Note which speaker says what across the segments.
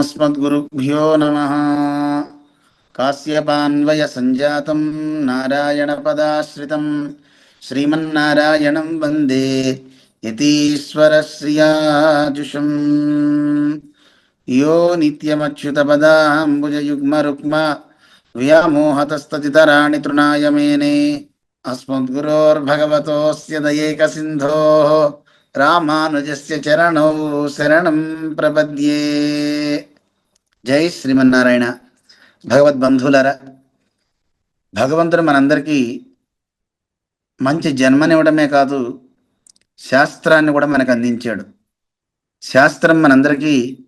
Speaker 1: ఓమస్మద్గురుభ్యో నమ కాశ్యపాన్వయ సంజాతం నారాయణపదాశ్రితం శ్రీమన్నారాయణం వందే యతీశ్వరశ్రియాజుషం యో నిత్యమచ్యుతపదాంబుజయుగ్మరుక్మ వ్యామోహతస్తతితరాణి తృణాయ మేనే అస్మద్గురోర్భగవతోస్య దయేకసింధోः రామానుజస్య చరణౌ శరణం ప్రపద్యే జై శ్రీమన్నారాయణ. భగవద్బంధులరా భగవంతుడు మనందరికీ మంచి జన్మనివ్వడమే కాదు శాస్త్రాన్ని కూడా మనకు అందించాడు. శాస్త్రం మనందరికీ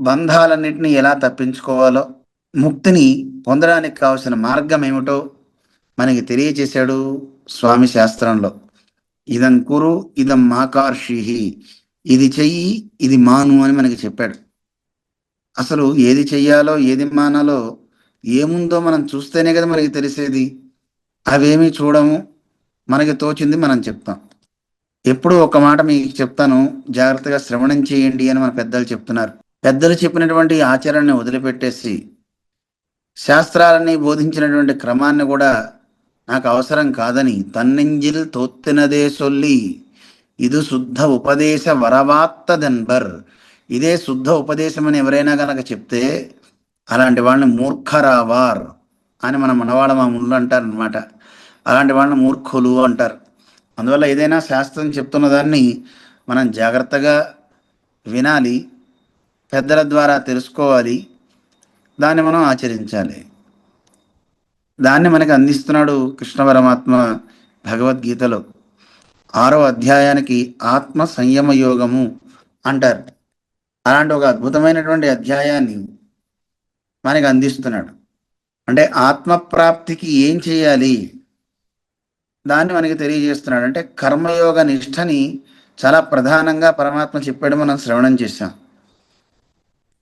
Speaker 1: బంధాలన్నింటినీ ఎలా తప్పించుకోవాలో ముక్తిని పొందడానికి కావలసిన మార్గం ఏమిటో మనకి తెలియచేశాడు స్వామి శాస్త్రంలో. ఇదం కురు ఇదం మాకార్షి ఇది చెయ్యి ఇది మాను అని మనకి చెప్పాడు. అసలు ఏది చెయ్యాలో ఏది మానాలో ఏముందో మనం చూస్తేనే కదా మనకి తెలిసేది. అవేమీ చూడము. మనకి తోచింది మనం చెప్తాం. ఎప్పుడు ఒక మాట మీకు చెప్తాను. జాగ్రత్తగా శ్రవణం చేయండి అని మన పెద్దలు చెప్తున్నారు. పెద్దలు చెప్పినటువంటి ఆచరణని వదిలిపెట్టేసి శాస్త్రాలని బోధించినటువంటి క్రమాన్ని కూడా నాకు అవసరం కాదని తన్నెంజిల్ తోత్తినదే సొల్లి. ఇది శుద్ధ ఉపదేశ వరవాత్తదన్బర్. ఇదే శుద్ధ ఉపదేశం అని ఎవరైనా కనుక చెప్తే అలాంటి వాళ్ళని మూర్ఖరావార్ అని మన మనవాళ్ళ మా ముళ్ళు అంటారు అనమాట అలాంటి వాళ్ళని మూర్ఖులు అంటారు. అందువల్ల ఏదైనా శాస్త్రం చెప్తున్న దాన్ని మనం జాగ్రత్తగా వినాలి పెద్దల ద్వారా తెలుసుకోవాలి దాన్ని మనం ఆచరించాలి. దాన్ని మనకి అందిస్తున్నాడు కృష్ణ పరమాత్మ భగవద్గీతలో. ఆరో అధ్యాయానికి ఆత్మ సంయమ యోగము అంటారు. అలాంటి ఒక అద్భుతమైనటువంటి అధ్యాయాన్ని మనకి అందిస్తున్నాడు. అంటే ఆత్మప్రాప్తికి ఏం చేయాలి? దాన్ని మనకి తెలియజేస్తున్నాడు. అంటే కర్మయోగ నిష్టని చాలా ప్రధానంగా పరమాత్మ చెప్పాడు మనం శ్రవణం చేశాం.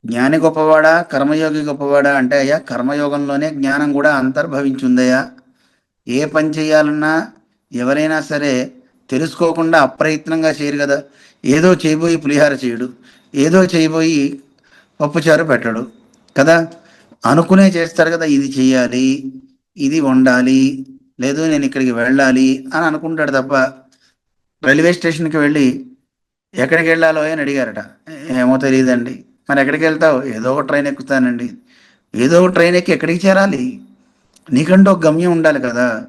Speaker 1: జ్ఞాని గొప్పవాడా? కర్మయోగి గొప్పవాడా? అంటే అయ్యా కర్మయోగంలోనే జ్ఞానం కూడా అంతర్భవించుందయ్యా. ఏ పని చేయాలన్నా ఎవరైనా సరే తెలుసుకోకుండా అప్రయత్నంగా చేయరు కదా. ఏదో చేయబోయి పులిహార చేయడు. ఏదో చేయబోయి పప్పుచారు పెట్టడు. కదా? అనుకునే చేస్తారు కదా ఇది చేయాలి ఇది వండాలి లేదు నేను ఇక్కడికి వెళ్ళాలి అని అనుకుంటాడు తప్ప రైల్వే స్టేషన్కి వెళ్ళి ఎక్కడికి వెళ్ళాలో అని అడిగారట. ఏమో తెలియదండి మరి ఎక్కడికి వెళ్తావు? ఏదో ఒక ట్రైన్ ఎక్కుతానండి. ఏదో ఒక ట్రైన్ ఎక్కి ఎక్కడికి చేరాలి? నీకంటూ ఒక గమ్యం ఉండాలి కదా.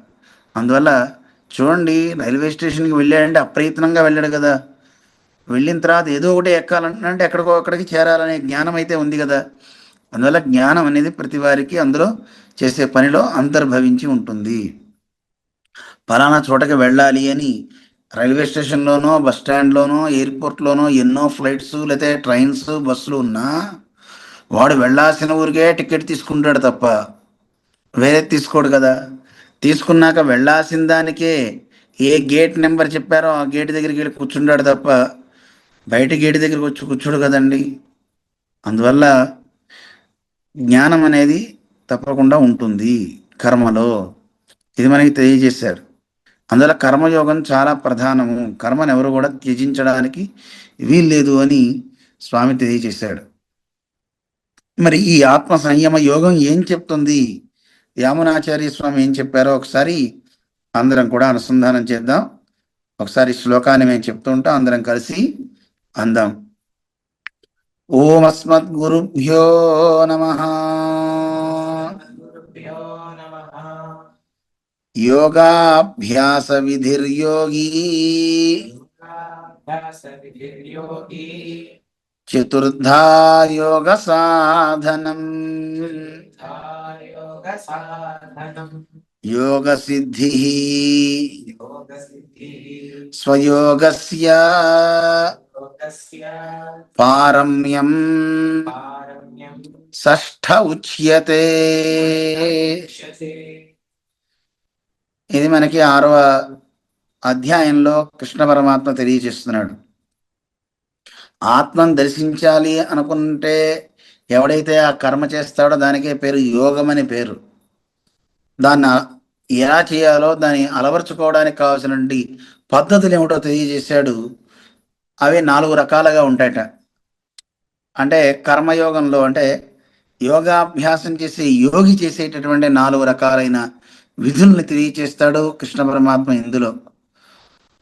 Speaker 1: అందువల్ల చూడండి రైల్వే స్టేషన్కి వెళ్ళాడంటే అప్రయత్నంగా వెళ్ళాడు కదా. వెళ్ళిన తర్వాత ఏదో ఒకటి ఎక్కాలంటే ఎక్కడికో అక్కడికి చేరాలనే జ్ఞానం అయితే ఉంది కదా. అందువల్ల జ్ఞానం అనేది ప్రతి వారికి అందులో చేసే పనిలో అంతర్భవించి ఉంటుంది. ఫలానా చోటకి వెళ్ళాలి అని రైల్వే స్టేషన్లోనో బస్ స్టాండ్లోనో ఎయిర్పోర్ట్లోనో ఎన్నో ఫ్లైట్స్ లేకపోతే ట్రైన్స్ బస్సులు ఉన్నా వాడు వెళ్ళాల్సిన ఊరికే టికెట్ తీసుకుంటాడు తప్ప వేరే తీసుకోడు కదా. తీసుకున్నాక వెళ్ళాల్సిన దానికే ఏ గేట్ నెంబర్ చెప్పారో ఆ గేట్ దగ్గరికి వెళ్ళి కూర్చుంటాడు తప్ప బయట గేటు దగ్గరకు వచ్చి కూర్చోడు కదండి. అందువల్ల జ్ఞానం అనేది తప్పకుండా ఉంటుంది కర్మలో. ఇది మనకి తెలియజేశారు అందువల్ల కర్మయోగం చాలా ప్రధానము. కర్మను ఎవరు కూడా త్యజించడానికి వీల్లేదు అని స్వామి తెలియజేశాడు. మరి ఈ ఆత్మ సంయమ యోగం ఏం చెప్తుంది? యామునాచార్య స్వామి ఏం చెప్పారో ఒకసారి అందరం కూడా అనుసంధానం చేద్దాం. ఒకసారి శ్లోకాన్ని మేము చెప్తూ ఉంటాం. అందరం కలిసి అందాం. ఓం అస్మద్ గురుభ్యో నమ. యోగాభ్యాస విధిర్యోగి చతుర్థా యోగ సాధనం యోగ సిద్ధి స్వయోగస్య. పారమ్యం షష్ఠ ఉచ్యతే ఇది మనకి ఆరవ అధ్యాయంలో కృష్ణ పరమాత్మ తెలియజేస్తున్నాడు. ఆత్మను దర్శించాలి అనుకుంటే ఎవడైతే ఆ కర్మ చేస్తాడో దానికే పేరు యోగం అని పేరు. దాన్ని ఎలా చేయాలో దాన్ని అలవర్చుకోవడానికి కావాల్సినటువంటి పద్ధతులు ఏమిటో తెలియజేశాడు అవి నాలుగు రకాలుగా ఉంటాయట. అంటే కర్మయోగంలో అంటే యోగాభ్యాసం చేసే యోగి చేసేటటువంటి నాలుగు రకాలైన విధుల్ని తెలియచేస్తాడు కృష్ణ పరమాత్మ ఇందులో.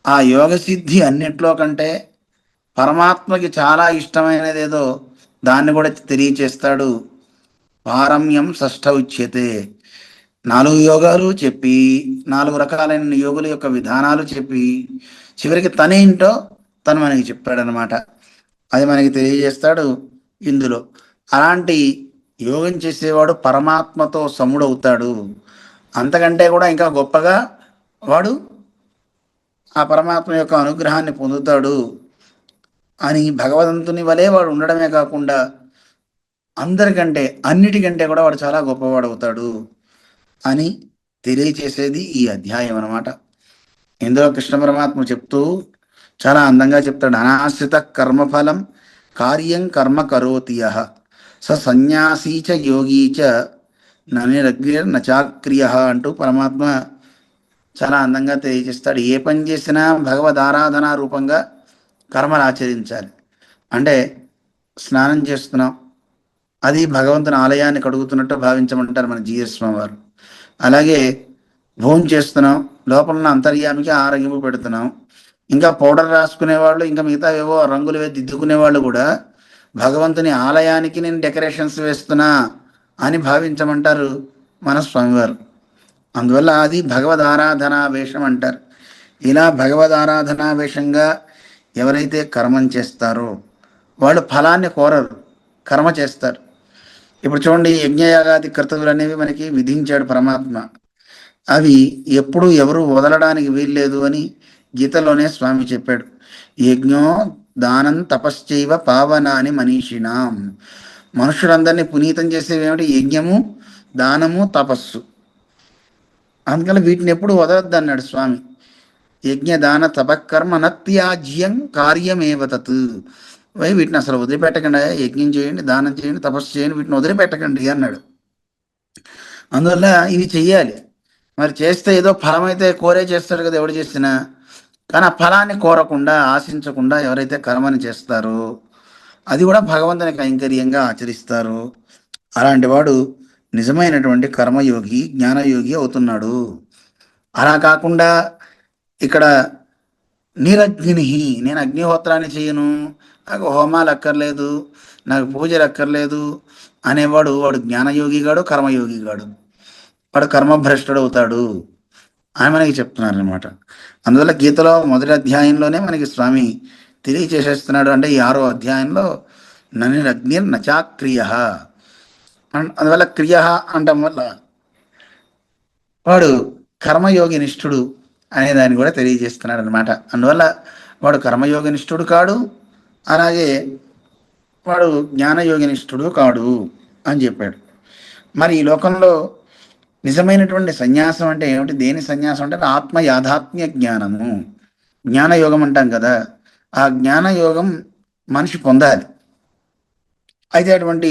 Speaker 1: ఆ యోగ సిద్ధి అన్నిట్లో కంటే పరమాత్మకి చాలా ఇష్టమైనది ఏదో దాన్ని కూడా తెలియచేస్తాడు. పారమ్యం షష్ఠ ఉచ్యతే నాలుగు యోగాలు చెప్పి నాలుగు రకాలైన యోగుల యొక్క విధానాలు చెప్పి చివరికి తనేంటో తను మనకి చెప్పాడనమాట. అది మనకి తెలియజేస్తాడు ఇందులో. అలాంటి యోగం చేసేవాడు పరమాత్మతో సముడవుతాడు. అంతకంటే కూడా ఇంకా గొప్పగా వాడు ఆ పరమాత్మ యొక్క అనుగ్రహాన్ని పొందుతాడు అని భగవంతుని వలె వాడు ఉండడమే కాకుండా అందరికంటే అన్నిటికంటే కూడా వాడు చాలా గొప్పవాడు అవుతాడు అని తెలియచేసేది ఈ అధ్యాయం అనమాట ఇందులో కృష్ణ పరమాత్మ చెప్తూ చాలా అందంగా చెప్తాడు. అనాశ్రిత కర్మఫలం కార్యం కర్మ కరోతియ స సన్యాసీ చ యోగీ చ నచాక్రియ అంటూ పరమాత్మ చాలా అందంగా తెలియజేస్తాడు. ఏ పని చేసినా భగవద్ ఆరాధన రూపంగా కర్మలు ఆచరించాలి. అంటే స్నానం చేస్తున్నాం. అది భగవంతుని ఆలయాన్ని కడుగుతున్నట్టు భావించమంటారు మన జీఎస్వామి వారు అలాగే భోజనం చేస్తున్నాం. లోపల అంతర్యామికి ఆరోగ్యము పెడుతున్నాం. ఇంకా పౌడర్ రాసుకునే వాళ్ళు ఇంకా మిగతా ఏవో రంగులు వేసి దిద్దుకునే వాళ్ళు కూడా భగవంతుని ఆలయానికి నేను డెకరేషన్స్ వేస్తున్నా అని భావించమంటారు మన స్వామివారు అందువల్ల అది భగవద్ ఆరాధనా వేషం అంటారు. ఇలా భగవద్ ఆరాధనా వేషంగా ఎవరైతే కర్మం చేస్తారో వాళ్ళు ఫలాన్ని కోరరు కర్మ చేస్తారు. ఇప్పుడు చూడండి యజ్ఞయాగాది కర్తవ్యులు అనేవి మనకి విధించాడు పరమాత్మ. అవి ఎప్పుడు ఎవరు వదలడానికి వీల్లేదు అని గీతలోనే స్వామి చెప్పాడు యజ్ఞో దానం తపశ్చైవ పావనాని మనీషిణాం. మనుషులందరినీ పునీతం చేసేవి ఏమిటి యజ్ఞము దానము తపస్సు. అందుకని వీటిని ఎప్పుడు వదలద్దు అన్నాడు స్వామి. యజ్ఞ దాన తపకర్మ నత్యాజ్యం కార్యమేవ తత్. వీటిని అసలు వదిలిపెట్టకండి యజ్ఞం చేయండి దానం చేయండి తపస్సు చేయండి వీటిని వదిలిపెట్టకండి అన్నాడు. అందువల్ల ఇవి చెయ్యాలి. మరి చేస్తే ఏదో ఫలమైతే కోరే చేస్తాడు కదా ఎవడు చేసినా. కానీ ఆ ఫలాన్ని కోరకుండా ఆశించకుండా ఎవరైతే కర్మని చేస్తారో అది కూడా భగవంతుని కైంకర్యంగా ఆచరిస్తారు. అలాంటి వాడు నిజమైనటువంటి కర్మయోగి జ్ఞానయోగి అవుతున్నాడు. అలా కాకుండా ఇక్కడ నిరగ్ని నేను అగ్నిహోత్రాన్ని చేయను నాకు హోమాలు అక్కర్లేదు నాకు పూజలు అక్కర్లేదు అనేవాడు వాడు జ్ఞానయోగిగాడు కర్మయోగిగాడు వాడు కర్మభ్రష్టుడు అవుతాడు. అని మనకి చెప్తున్నారనమాట అందువల్ల గీతలో మొదటి అధ్యాయంలోనే మనకి స్వామి తెలియచేసేస్తున్నాడు. అంటే ఈ ఆరో అధ్యాయంలో నని అగ్నిర్ నచాక్రియ. అందువల్ల క్రియ అనడం వల్ల వాడు కర్మయోగి నిష్ఠుడు అనే దాన్ని కూడా తెలియజేస్తున్నాడు అనమాట అందువల్ల వాడు కర్మయోగి నిష్ఠుడు కాడు అలాగే వాడు జ్ఞానయోగి నిష్ఠుడు కాడు అని చెప్పాడు. మరి ఈ లోకంలో నిజమైనటువంటి సన్యాసం అంటే ఏమిటి? దేని సన్యాసం అంటే ఆత్మ యాథాత్మ్య జ్ఞానము. జ్ఞానయోగం అంటాం కదా. ఆ జ్ఞానయోగం మనిషి పొందాలి. అయితే అటువంటి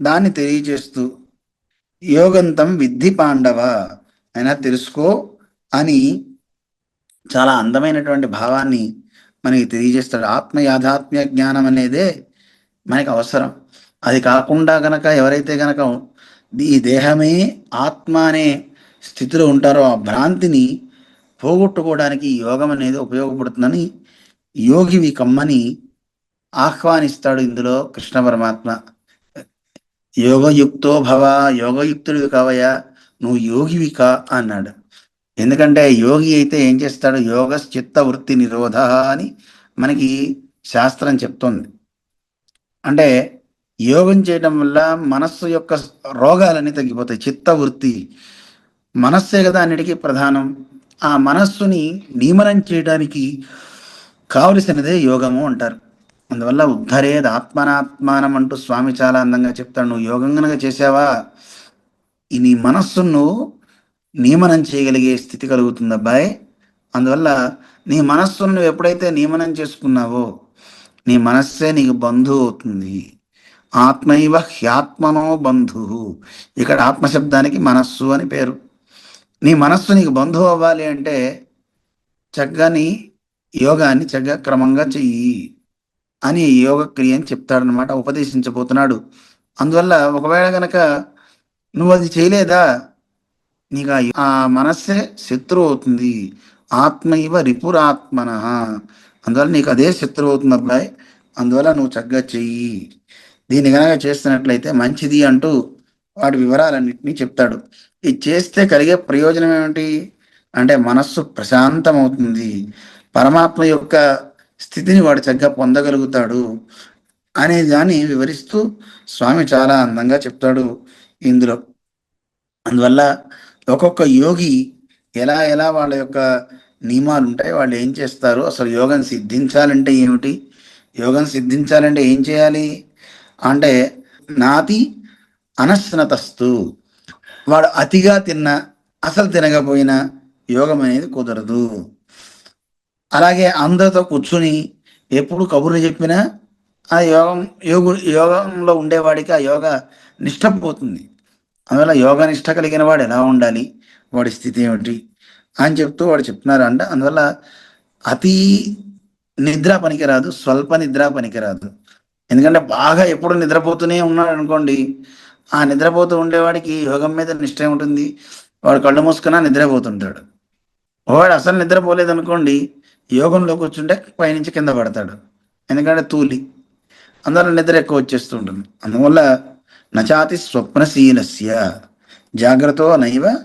Speaker 1: దాన్ని తెలియజేస్తూ యోగంతం విద్ధి పాండవ. అయినా తెలుసుకో అని చాలా అందమైనటువంటి భావాన్ని మనకి తెలియజేస్తాడు. ఆత్మ యాథాత్మ్య జ్ఞానం అనేదే మనకి అవసరం. అది కాకుండా గనక ఎవరైతే గనక ఈ దేహమే ఆత్మ అనే స్థితిలో ఉంటారో ఆ భ్రాంతిని పోగొట్టుకోవడానికి యోగం అనేది ఉపయోగపడుతుందని యోగివి కమ్మని ఆహ్వానిస్తాడు ఇందులో కృష్ణ పరమాత్మ. యోగయుక్తో భవ యోగయుక్తుడివి కావయ్యా నువ్వు యోగివి కా అన్నాడు. ఎందుకంటే యోగి అయితే ఏం చేస్తాడు? యోగ చిత్త వృత్తి నిరోధ అని మనకి శాస్త్రం చెప్తోంది. అంటే యోగం చేయడం వల్ల మనస్సు యొక్క రోగాలన్నీ తగ్గిపోతాయి. చిత్త వృత్తి మనస్సే కదా అన్నిటికీ ప్రధానం. ఆ మనస్సుని నియమనం చేయడానికి కావలసినదే యోగము అంటారు. అందువల్ల ఉద్ధరేది ఆత్మనాత్మానం అంటూ స్వామి చాలా అందంగా చెప్తాడు. నువ్వు యోగం కనుక చేసావా నీ మనస్సును నియమనం చేయగలిగే స్థితి కలుగుతుంది అబ్బాయి అందువల్ల నీ మనస్సును నువ్వు ఎప్పుడైతే నియమనం చేసుకున్నావో నీ మనస్సే నీకు బంధువు అవుతుంది. ఆత్మైవ హ్యాత్మనో బంధు. ఇక్కడ ఆత్మశబ్దానికి మనస్సు అని పేరు. నీ మనస్సు నీకు బంధువు అవ్వాలి అంటే చక్కని యోగాన్ని చక్కగా క్రమంగా చెయ్యి అని యోగ క్రియ అని చెప్తాడనమాట ఉపదేశించబోతున్నాడు. అందువల్ల ఒకవేళ గనక నువ్వు అది చేయలేదా నీకు ఆ- మనస్సే శత్రువు అవుతుంది. ఆత్మైవ రిపురాత్మన. అందువల్ల నీకు అదే శత్రువు అవుతుంది అబ్బాయి. అందువల్ల నువ్వు చక్కగా చెయ్యి. దీన్ని కనుక చేస్తున్నట్లయితే మంచిది అంటూ వాటి వివరాలన్నింటినీ చెప్తాడు. ఇది చేస్తే కలిగే ప్రయోజనం ఏమిటి? అంటే మనస్సు ప్రశాంతం అవుతుంది పరమాత్మ యొక్క స్థితిని వాడు చక్కగా పొందగలుగుతాడు అనే దాన్ని వివరిస్తూ స్వామి చాలా అందంగా చెప్తాడు ఇందులో. అందువల్ల ఒక్కొక్క యోగి ఎలా ఎలా వాళ్ళ యొక్క నియమాలు ఉంటాయి వాళ్ళు ఏం చేస్తారు? అసలు యోగం సిద్ధించాలంటే ఏమిటి? యోగం సిద్ధించాలంటే ఏం చేయాలి? అంటే నాతి అనశ్నతస్తు వాడు అతిగా తిన్నా అసలు తినకపోయినా యోగం అనేది కుదరదు. అలాగే అందరితో కూర్చుని ఎప్పుడు కబుర్లు చెప్పినా ఆ యోగం యోగు యోగంలో ఉండేవాడికి ఆ యోగ నిష్ట పోతుంది అందువల్ల యోగ నిష్ట కలిగిన వాడు ఎలా ఉండాలి? వాడి స్థితి ఏమిటి? అని చెప్తూ వాడు చెప్తున్నారు అంటే అందువల్ల అతి నిద్ర పనికిరాదు స్వల్ప నిద్ర పనికిరాదు. ఎందుకంటే బాగా ఎప్పుడు నిద్రపోతూనే ఉన్నాడు అనుకోండి ఆ నిద్రపోతూ ఉండేవాడికి యోగం మీద నిష్ట ఉంటుంది. వాడు కళ్ళు మూసుకున్నా నిద్రపోతుంటాడు. వాడు అసలు నిద్రపోలేదు అనుకోండి యోగంలో కూర్చుంటే పైనుంచి కింద పడతాడు. ఎందుకంటే తూలి. అందువల్ల నిద్ర ఎక్కువ వచ్చేస్తూ ఉంటుంది. అందువల్ల నచాతి స్వప్నశీలస్య జాగ్రత్త నైవ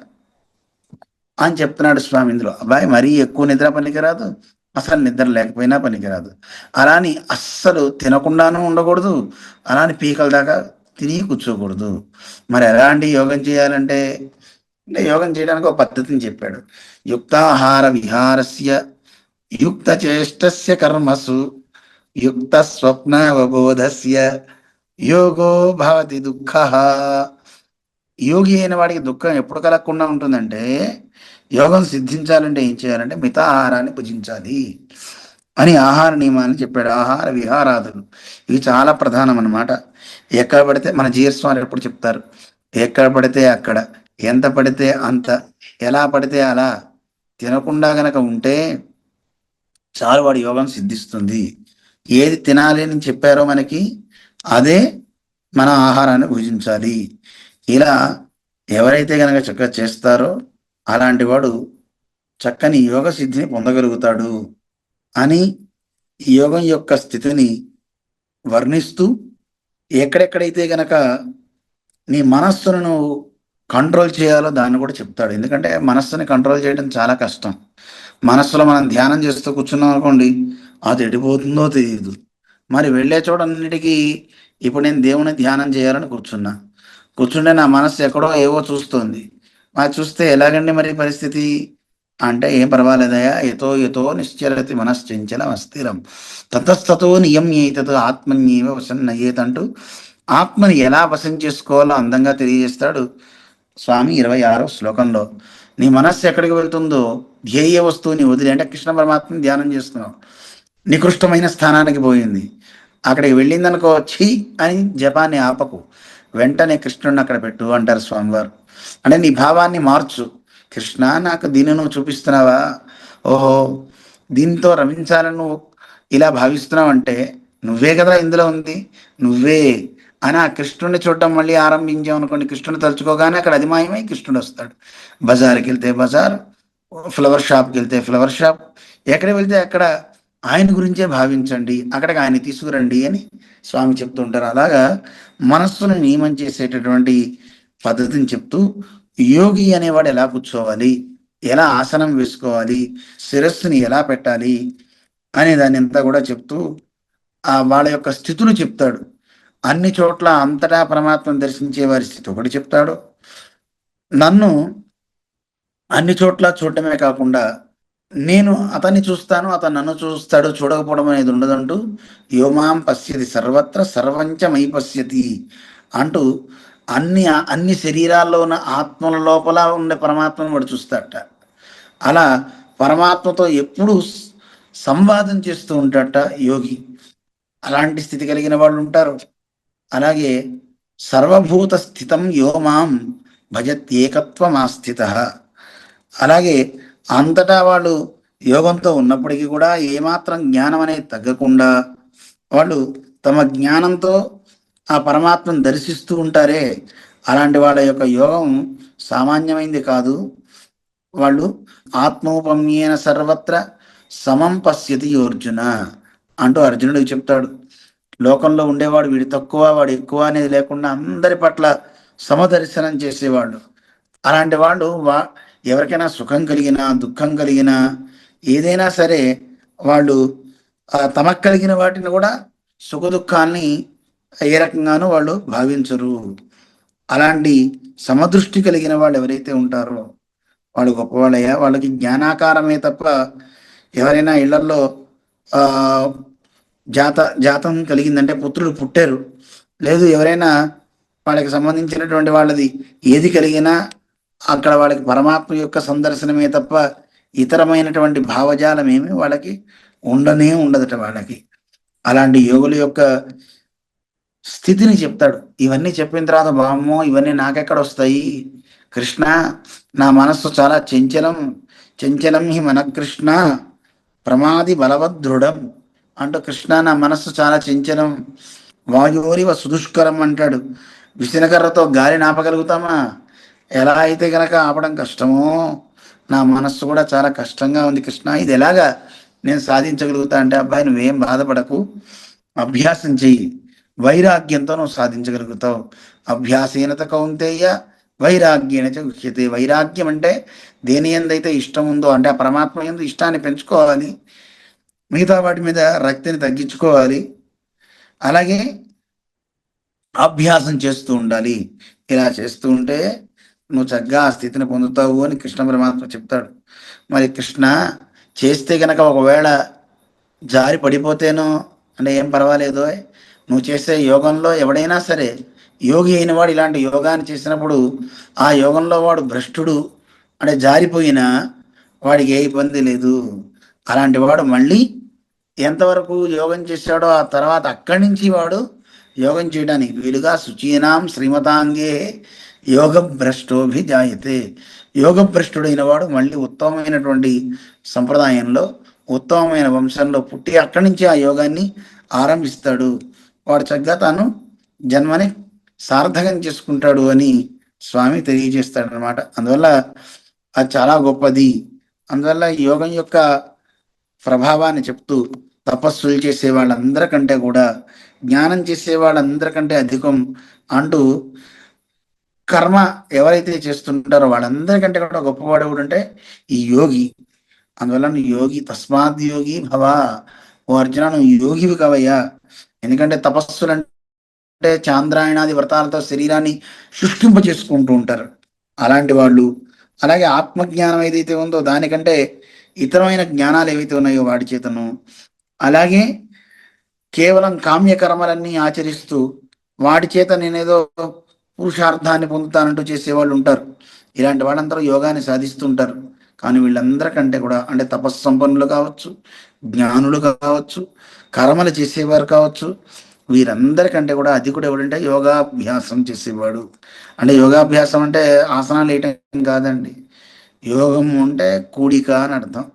Speaker 1: అని చెప్తున్నాడు స్వామి ఇందులో. అబ్బాయి మరీ ఎక్కువ నిద్ర పనికిరాదు. అసలు నిద్ర లేకపోయినా పనికిరాదు. అలా అని అస్సలు తినకుండానూ ఉండకూడదు. అలా అని పీకల దాకా తిని కూర్చోకూడదు. మరి ఎలాంటి యోగం చేయాలంటే అంటే యోగం చేయడానికి ఒక పద్ధతిని చెప్పాడు. యుక్తాహార విహారస్య యుక్త చేష్టస్య కర్మసు యుక్త స్వప్నవబోధస్య యోగో భవతి దుఃఖ. యోగి అయిన వాడికి దుఃఖం ఎప్పుడు కలగకుండా ఉంటుందంటే యోగం సిద్ధించాలంటే ఏం చేయాలంటే మిత ఆహారాన్ని భుజించాలి అని ఆహార నియమాన్ని చెప్పాడు. ఆహార విహారాదులు. ఇవి చాలా ప్రధానం అన్నమాట ఎక్కడ పడితే మన జీవస్వామి ఎప్పుడు చెప్తారు? ఎక్కడ పడితే అక్కడ ఎంత పడితే అంత ఎలా పడితే అలా తినకుండా గనక ఉంటే చాలు వాడి యోగం సిద్ధిస్తుంది. ఏది తినాలి అని చెప్పారో మనకి అదే మన ఆహారాన్ని భుజించాలి. ఇలా ఎవరైతే గనక చక్కగా చేస్తారో అలాంటి వాడు చక్కని యోగ సిద్ధిని పొందగలుగుతాడు అని యోగం యొక్క స్థితిని వర్ణిస్తూ ఎక్కడెక్కడైతే గనక నీ మనస్సును నువ్వు కంట్రోల్ చేయాలో దాన్ని కూడా చెప్తాడు. ఎందుకంటే మనస్సుని కంట్రోల్ చేయడం చాలా కష్టం. మనస్సులో మనం ధ్యానం చేస్తూ కూర్చున్నాం అనుకోండి అది ఎడిపోతుందో తెలియదు మరి వెళ్ళే చోటన్నిటికీ ఇప్పుడు నేను దేవుని ధ్యానం చేయాలని కూర్చున్నా. కూర్చుంటే నా మనస్సు ఎక్కడో ఏవో చూస్తుంది. మా చూస్తే ఎలాగండి మరి పరిస్థితి? అంటే ఏం పర్వాలేదయా ఎతో ఎతో నిశ్చలతి మనశ్చంచలం అస్థిరం. తతస్తతో నియమ్యేతతో ఆత్మన్యేవ వసన్నయేత్ అంటూ ఆత్మని ఎలా వశం చేసుకోవాలో అందంగా తెలియజేస్తాడు స్వామి ఇరవై ఆరో శ్లోకంలో. నీ మనస్సు ఎక్కడికి వెళ్తుందో ధ్యేయ వస్తువుని వదిలి అంటే కృష్ణ పరమాత్మని ధ్యానం చేస్తున్నావు. నికృష్టమైన స్థానానికి పోయింది. అక్కడికి వెళ్ళిందనుకో ఛీ అని జపాన్ని ఆపకు. వెంటనే కృష్ణుడిని అక్కడ పెట్టు అంటారు స్వామివారు. అంటే నీ భావాన్ని మార్చు. కృష్ణ నాకు దీన్ని నువ్వు చూపిస్తున్నావా? ఓహో దీంతో రమించాలని నువ్వు ఇలా భావిస్తున్నావు అంటే నువ్వే కదా ఇందులో ఉంది. నువ్వే. అని ఆ కృష్ణుడిని చూడటం మళ్ళీ ఆరంభించాం అనుకోండి కృష్ణుని తలుచుకోగానే అక్కడ అది మాయమై కృష్ణుడు వస్తాడు. బజార్కి వెళ్తే బజార్ ఫ్లవర్ షాప్కి వెళ్తే ఫ్లవర్ షాప్. ఎక్కడికి వెళ్తే అక్కడ ఆయన గురించే భావించండి అక్కడికి ఆయన తీసుకురండి అని స్వామి చెప్తుంటారు. అలాగా మనస్సును నియమం చేసేటటువంటి పద్ధతిని చెప్తూ యోగి అనేవాడు ఎలా కూర్చోవాలి? ఎలా ఆసనం వేసుకోవాలి? శిరస్సుని ఎలా పెట్టాలి? అనే దాన్ని అంతా కూడా చెప్తూ ఆ వాళ్ళ యొక్క స్థితులు చెప్తాడు. అన్ని చోట్ల అంతటా పరమాత్మను దర్శించే వారి స్థితి ఒకటి చెప్తాడు. నన్ను అన్ని చోట్ల చూడటమే కాకుండా నేను అతన్ని చూస్తాను అతను నన్ను చూస్తాడు చూడకపోవడం అనేది ఉండదంటూ యోమాం పశ్యతి సర్వత్ర సర్వంచమై పశ్యతి అంటూ అన్ని అన్ని శరీరాల్లో ఉన్న ఆత్మల లోపల ఉండే పరమాత్మను వాడు చూస్తాడట. అలా పరమాత్మతో ఎప్పుడు సంవాదం చేస్తూ ఉంటాడట యోగి. అలాంటి స్థితి కలిగిన వాళ్ళు ఉంటారు. అలాగే సర్వభూత స్థితం యోమాం భజత్యేకత్వమాస్థిత అలాగే అంతటా వాళ్ళు యోగంతో ఉన్నప్పటికీ కూడా ఏమాత్రం జ్ఞానం అనేది తగ్గకుండా వాళ్ళు తమ జ్ఞానంతో ఆ పరమాత్మను దర్శిస్తూ ఉంటారే? అలాంటి వాళ్ళ యొక్క యోగం సామాన్యమైంది కాదు. వాళ్ళు ఆత్మోపమ్యేన సర్వత్ర సమం పశ్యతి అర్జున అంటూ అర్జునుడికి చెప్తాడు. లోకంలో ఉండేవాడు వీడు తక్కువ వాడు ఎక్కువ అనేది లేకుండా అందరి పట్ల సమదర్శనం చేసేవాడు. అలాంటి వాళ్ళు వా ఎవరికైనా సుఖం కలిగినా దుఃఖం కలిగినా ఏదైనా సరే వాళ్ళు తమకు కలిగిన వాటిని కూడా సుఖ దుఃఖాన్ని ఏ రకంగానూ వాళ్ళు భావించరు. అలాంటి సమదృష్టి కలిగిన వాళ్ళు ఎవరైతే ఉంటారో వాళ్ళు గొప్పవాళ్ళయ్యా వాళ్ళకి జ్ఞానాకారమే తప్ప ఎవరైనా ఇళ్ళలో ఆ జాత జాతం కలిగిందంటే పుత్రులు పుట్టారు. లేదు ఎవరైనా వాళ్ళకి సంబంధించినటువంటి వాళ్ళది ఏది కలిగినా అక్కడ వాళ్ళకి పరమాత్మ యొక్క సందర్శనమే తప్ప ఇతరమైనటువంటి భావజాలం ఏమి వాళ్ళకి ఉండనే ఉండదట వాళ్ళకి. అలాంటి యోగుల యొక్క స్థితిని చెప్తాడు. ఇవన్నీ చెప్పిన తర్వాత బామ్మో ఇవన్నీ నాకెక్కడ వస్తాయి కృష్ణ నా మనస్సు చాలా చంచలం చంచలం హి మన కృష్ణ ప్రమాది బలవదృఢం అంటూ కృష్ణ నా మనస్సు చాలా చంచలం వాయువరివ సుదుష్కరం అంటాడు. విసనకర్రతో గాలి నాపగలుగుతామా? ఎలా అయితే గనక ఆపడం కష్టమో నా మనస్సు కూడా చాలా కష్టంగా ఉంది కృష్ణ. ఇది ఎలాగా నేను సాధించగలుగుతా అంటే అబ్బాయి నువ్వేం బాధపడకు అభ్యాసం చెయ్యి. వైరాగ్యంతో నువ్వు సాధించగలుగుతావు. అభ్యాసీనత కౌంతేయ వైరాగ్యన ఉచ్యతే వైరాగ్యం అంటే దేని ఎందైతే ఇష్టం ఉందో అంటే ఆ పరమాత్మ ఎందు ఇష్టాన్ని పెంచుకోవాలి. మిగతా వాటి మీద రక్తిని తగ్గించుకోవాలి. అలాగే అభ్యాసం చేస్తూ ఉండాలి. ఇలా చేస్తూ ఉంటే నువ్వు చక్కగా ఆ స్థితిని పొందుతావు అని కృష్ణ పరమాత్మ చెప్తాడు. మరి కృష్ణ చేస్తే గనక ఒకవేళ జారి పడిపోతేనో అంటే ఏం పర్వాలేదో. నువ్వు చేసే యోగంలో ఎవడైనా సరే యోగి అయిన వాడు ఇలాంటి యోగాన్ని చేసినప్పుడు ఆ యోగంలో వాడు భ్రష్టుడు అంటే జారిపోయినా వాడికి ఏ ఇబ్బంది లేదు. అలాంటి వాడు మళ్ళీ ఎంతవరకు యోగం చేశాడో ఆ తర్వాత అక్కడి నుంచి వాడు యోగం చేయడానికి వీలుగా శుచీనాం శ్రీమతాంగే యోగ భ్రష్టోభిజాయతే. యోగ భ్రష్టుడైన వాడు మళ్ళీ ఉత్తమమైనటువంటి సంప్రదాయంలో ఉత్తమమైన వంశంలో పుట్టి అక్కడి నుంచి ఆ యోగాన్ని ఆరంభిస్తాడు. వాడు చక్కగా తాను జన్మని సార్థకం చేసుకుంటాడు అని స్వామి తెలియజేస్తాడనమాట అందువల్ల అది చాలా గొప్పది. అందువల్ల యోగం యొక్క ప్రభావాన్ని చెప్తూ తపస్సులు చేసే వాళ్ళందరికంటే కూడా జ్ఞానం చేసే వాళ్ళందరికంటే అధికం అంటూ కర్మ ఎవరైతే చేస్తుంటారో వాళ్ళందరికంటే కూడా గొప్పవాడు అంటే ఈ యోగి. అందువల్ల యోగి తస్మాత్ యోగి భవ. ఓ అర్జున నువ్వు యోగివి కావయ్యా. ఎందుకంటే తపస్సులు అంటే చాంద్రాయణాది వ్రతాలతో శరీరాన్ని శుష్కింప చేసుకుంటూ ఉంటారు. అలాంటి వాళ్ళు అలాగే ఆత్మజ్ఞానం ఏదైతే ఉందో దానికంటే ఇతరమైన జ్ఞానాలు ఏవైతే ఉన్నాయో వాడి చేతను అలాగే కేవలం కామ్యకర్మలన్నీ ఆచరిస్తూ వాడి చేత నేనేదో పురుషార్థాన్ని పొందుతానంటూ చేసేవాళ్ళు ఉంటారు. ఇలాంటి వాళ్ళందరూ యోగాన్ని సాధిస్తుంటారు. కానీ వీళ్ళందరికంటే కూడా అంటే తపస్సు సంపన్నులు కావచ్చు జ్ఞానులు కావచ్చు కర్మలు చేసేవారు కావచ్చు. వీరందరికంటే కూడా అధికుడు ఎవడంటే యోగాభ్యాసం చేసేవాడు. అంటే యోగాభ్యాసం అంటే ఆసనాలు వేయటం కాదండి. యోగం అంటే కూడిక అని అర్థం.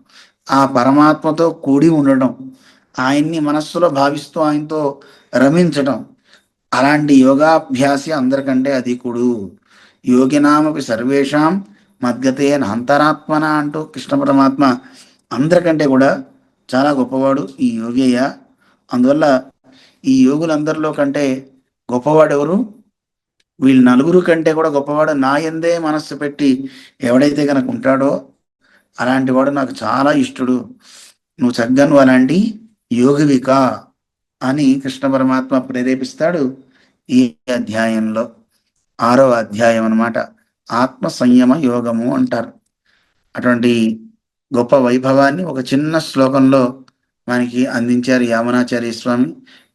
Speaker 1: ఆ పరమాత్మతో కూడి ఉండడం ఆయన్ని మనస్సులో భావిస్తూ ఆయనతో రమించడం అలాంటి యోగాభ్యాసి అందరికంటే అధికుడు. యోగినామపి సర్వేషాం మద్గతే అంతరాత్మన అంటూ కృష్ణ పరమాత్మ అందరికంటే కూడా చాలా గొప్పవాడు ఈ యోగయ్య అందువల్ల ఈ యోగులందరిలో కంటే గొప్పవాడు ఎవరు వీళ్ళు నలుగురు కంటే కూడా గొప్పవాడు నా ఎందే మనస్సు పెట్టి ఎవడైతే కనుక ఉంటాడో అలాంటి వాడు నాకు చాలా ఇష్టడు. నువ్వు చక్కను అలాంటి యోగివిక అని కృష్ణ పరమాత్మ ప్రేరేపిస్తాడు ఈ అధ్యాయంలో. ఆరో అధ్యాయం అనమాట ఆత్మ సంయమ యోగము అంటారు. అటువంటి గొప్ప వైభవాన్ని ఒక చిన్న శ్లోకంలో మనకి అందించారు యామనాచార్య స్వామి.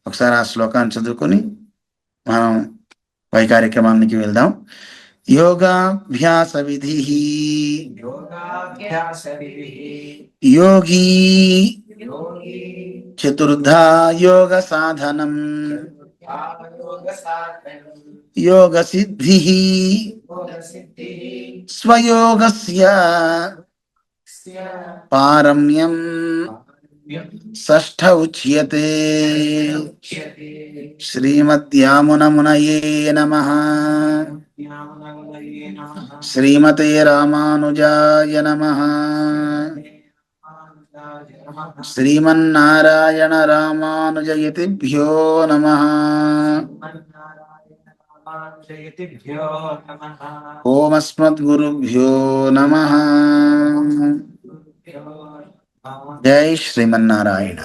Speaker 1: ఒకసారి ఆ శ్లోకాన్ని చదువుకొని మనం పై కార్యక్రమానికి వెళ్దాం. యోగాభ్యాస విధి యోగి చతుర్థా యోగ సాధనం యోగ సిద్ధి స్వయోగస్య పారమ్యం. షష్ఠ ఉచ్యతే శ్రీమద్యామునమునయే నమ శ్రీమతే రామానుజాయ నమ శ్రీమన్నారాయణ రామానుజయతిభ్యో నమ
Speaker 2: జయతిభ్యో నమః
Speaker 1: జై శ్రీమన్నారాయణ.